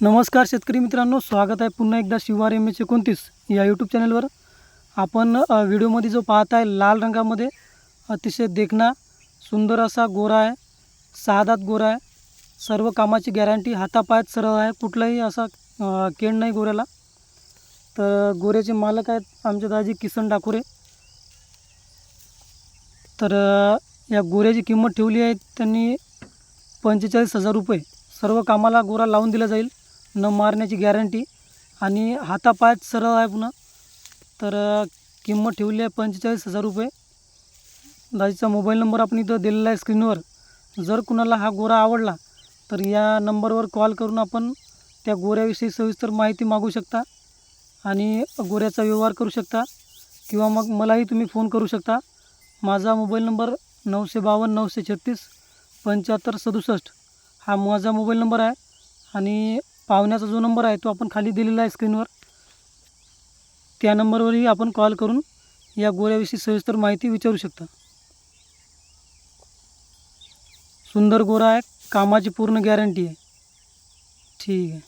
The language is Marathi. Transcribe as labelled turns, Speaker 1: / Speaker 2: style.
Speaker 1: नमस्कार शेतकरी मित्रांनो स्वागत आहे पुन्हा एकदा शिवार एम एच एकोणतीस या यूट्यूब चॅनलवर आपण व्हिडिओमध्ये जो पाहत आहे लाल रंगामध्ये अतिशय देखणा सुंदर असा गोरा आहे साधात गोरा आहे सर्व कामाची गॅरंटी हातापायात सरळ आहे कुठलाही असा केण नाही गोऱ्याला. तर गोऱ्याचे मालक आहेत आमचे दाजी किसन डाकुरे. तर या गोऱ्याची किंमत ठेवली आहे त्यांनी पंचेचाळीस हजार रुपये. सर्व कामाला गोरा लावून दिला जाईल. न मारण्याची गॅरंटी आणि हातापायात सरळ आहे पुन्हा. तर किंमत ठेवली आहे पंचेचाळीस हजार रुपये. दाजीचा मोबाईल नंबर आपण इथं दिलेला आहे स्क्रीनवर. जर कुणाला हा गोरा आवडला तर या नंबरवर कॉल करून आपण त्या गोऱ्याविषयी सविस्तर माहिती मागू शकता आणि गोऱ्याचा व्यवहार करू शकता किंवा मग मलाही तुम्ही फोन करू शकता. माझा मोबाईल नंबर नऊशे बावन्न नऊशे छत्तीस पंच्याहत्तर सदुसष्ट हा माझा मोबाईल नंबर आहे आणि पाहुण्याचा जो नंबर आहे तो आपण खाली दिलेला आहे स्क्रीनवर त्या नंबरवरही आपण कॉल करून या गोऱ्याविषयी सविस्तर माहिती विचारू शकता. सुंदर गोरा आहे कामाची पूर्ण गॅरंटी आहे. ठीक आहे.